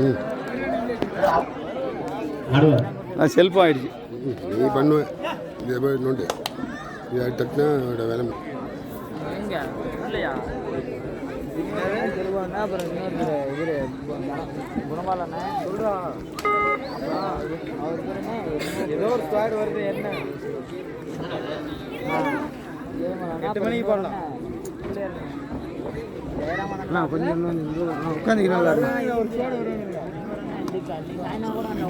ம் ஆடுவார் செல்ஃபும் ஆயிடுச்சு. நீ பண்ணுவேன் இதே மாதிரி நோண்டு இது தட்டினா அதோட வேலை எங்க? இல்லையா? சொல்லுவாங்க அப்புறம் இன்னொருத்தர் இவரு குணமாலண்ணே சொல்றான் அவர் பேருனே ஏதோ ஒரு ஸ்கொயர் வருது என்ன? எட்டு மணிக்கு போடலாம். கொஞ்சம் உட்காந்துக்கிறேன்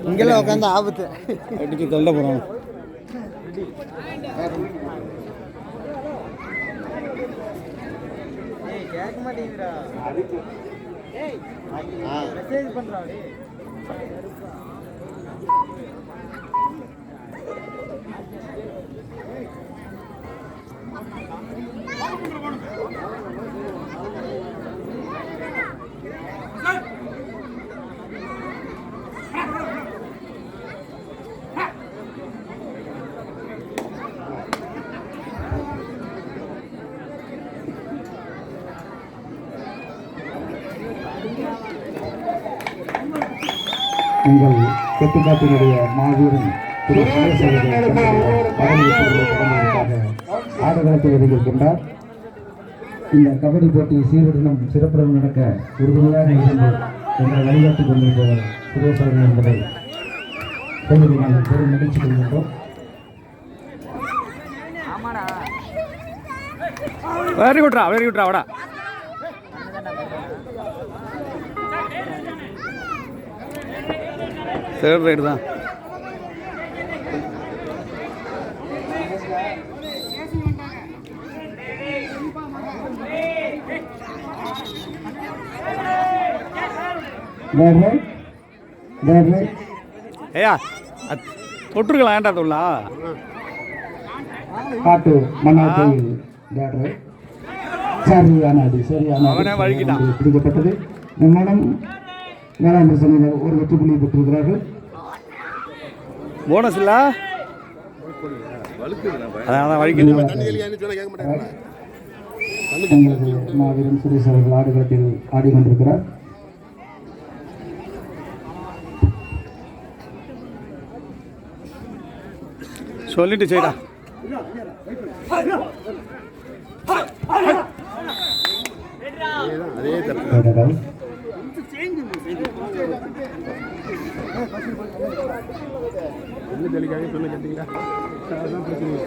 இங்கெல்லாம் உட்காந்து ஆபத்து. அடிச்சு தள்ள போகிறோம் கேட்க மாட்டேங்கிறா மெசேஜ் பண்றா உங்கள் கட்டுக்காட்டினுடைய மாவீரன் திரு ஆடுகளத்தில் இறங்கியிருக்கின்றார் இந்த கபடி போட்டி சீருடனும் சிறப்புடன் நடக்க உறுதுணையாக இருந்து எங்களை வழிகாட்டிக் கொண்டிருப்பவர் சுரேஷ் அவர்கள் என்பதை சொல்லி நாங்கள் பெரும் மகிழ்ச்சி கொள்கின்றோம். ஆமாடா வெரி குட்ரா வெரி குட்ரா வாடா. தேர்ட் ரைடு தான். ஏயா அது தொட்டிருக்கலாம் ஏன்டா தொல்லா? காட்டு மன்னார் கோயில் right. சரியான அடி சரியான பிடிக்கப்பட்டது. வேளாண் பிரச்சனையில் ஒரு வெற்றி புள்ளி பெற்றிருக்கிறார்கள். போனஸ் இல்ல? அதான் எங்களது மாவீரன் சுரேஷ் அவர்கள் ஆடுகளத்தில் ஆடிக்கொண்டிருக்கிறார். சொல்லிட்டு செய்டா. அதே தப்பு கேட்டதால் தெளிக்காக சொல்ல கேட்டீங்களா அதுதான் பிரச்சனை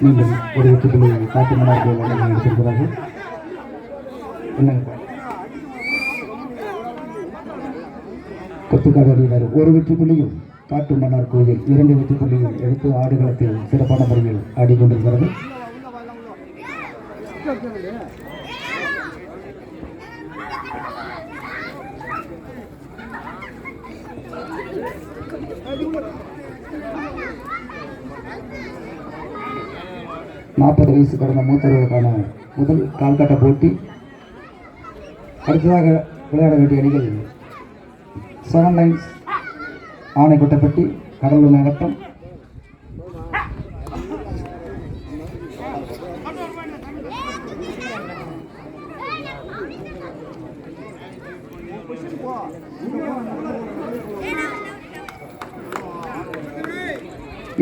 மீண்டும் ஒரு வெற்றி காட்டு எடுத்திருக்கிறார்கள் என்னங்க ஒரு வெற்றி புள்ளியும் காட்டு மன்னார் கோயில் இரண்டு வெற்றி புள்ளியும் எடுத்து ஆடுகளத்தில் சிறப்பான முறையில் ஆடிக்கொண்டிருக்கிறது. நாற்பது வயசு கடந்த மூத்தவர்களுக்கான முதல் கால்கட்ட போட்டி. அடுத்ததாக விளையாட வேண்டிய அணிகள் செவன் லைன்ஸ் ஆணைக்கொட்டப்பட்டி கடலூர் நகரம்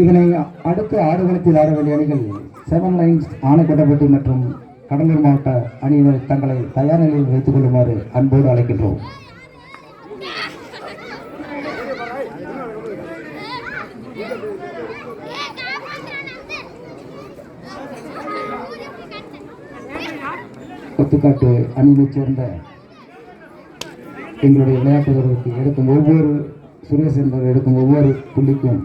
இதனை அடுத்த ஆடுகளத்தில் ஆட வேண்டிய அணிகள் செவன் லைன்ஸ் ஆணைக்கொட்டப்பட்டி மற்றும் கடலூர் மாவட்ட அணியினர் தங்களை தயார் நிலையில் வைத்துக் கொள்ளுமாறு அன்போடு அழைக்கின்றோம். கொத்துக்காட்டு அணியைச் சேர்ந்த எங்களுடைய விளையாட்டு வீரர்களுக்கு எடுக்கும் ஒவ்வொரு சுரேஷ் என்பவர் எடுக்கும் ஒவ்வொரு புள்ளிக்கும்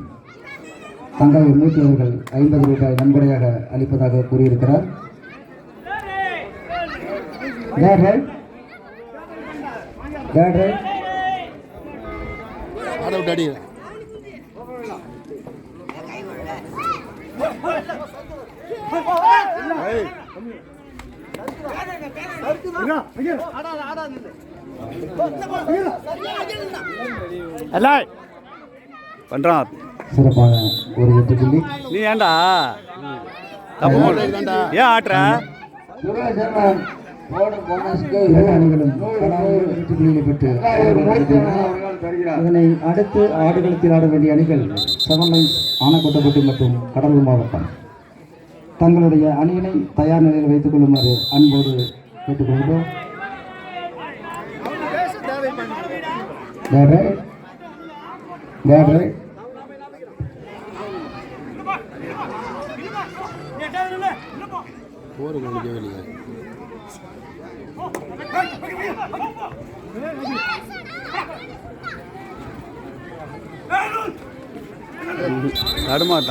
தங்கள் மூர்த்தி அவர்கள் ஐம்பது ரூபாய் நன்கொடையாக அளிப்பதாக கூறியிருக்கிறார். That பண்ணுறான் சிறப்பான ஒரு வெற்றி புள்ளி நீ தப்பு. ஏன் ஆட்டுற? இதனை அடுத்து ஆடுகளத்தில் ஆட வேண்டிய அணிகள் செவன் லைன்ஸ் ஆனக்கோட்டப்பட்டி மற்றும் கடலூர் மாவட்டம். தங்களுடைய அணியினை தயார் நிலையில் வைத்துக் கொள்ளுமாறு அன்போடு கேட்டுக்கொள்கிறோம்.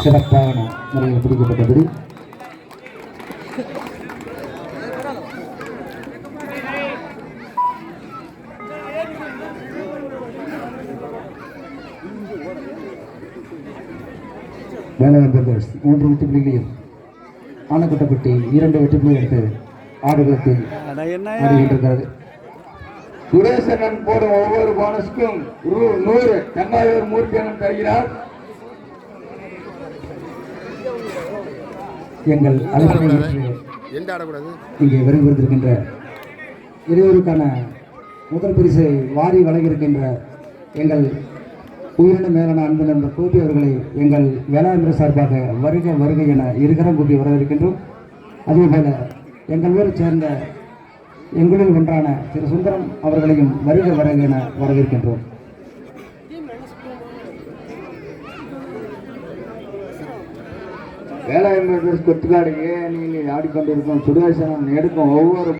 சிறப்பான முறையில் பிடிக்கப்பட்டபடி. வேலைவர் பிரதர்ஸ் மூன்று வெற்றி புள்ளிகளையும் ஆனக்கட்டப்பட்டி இரண்டு வெற்றி புள்ளி எடுத்து ஆடுகளத்தில் ஆடுகின்றிருக்கிறது. சுரேசனன் போடும் ஒவ்வொரு போனஸ்க்கும் ரூ நூறு தென்னாயூர் மூர்த்தியனன் தருகிறார். எங்கள் ஆடக்கூடாது? இங்கே விரைவிருந்திருக்கின்ற இளையோருக்கான முதல் பரிசை வாரி வழங்கியிருக்கின்ற எங்கள் உயிரின மேலான அன்பு நண்பர் கோபி அவர்களை எங்கள் வேளாண்மை சார்பாக வருக வருகை என இருகரம் கூப்பி வரவேற்கின்றோம். அதேபோல எங்கள் ஊரை சேர்ந்த எங்களில் ஒன்றான திரு சுந்தரம் அவர்களையும் வருக வருக என வரவேற்கின்றோம். வேளாண்மை கொத்துக்காடு ஏன் ஆடிக்கொண்டிருக்கும் சுடுகாசனம் எடுக்கும் ஒவ்வொரு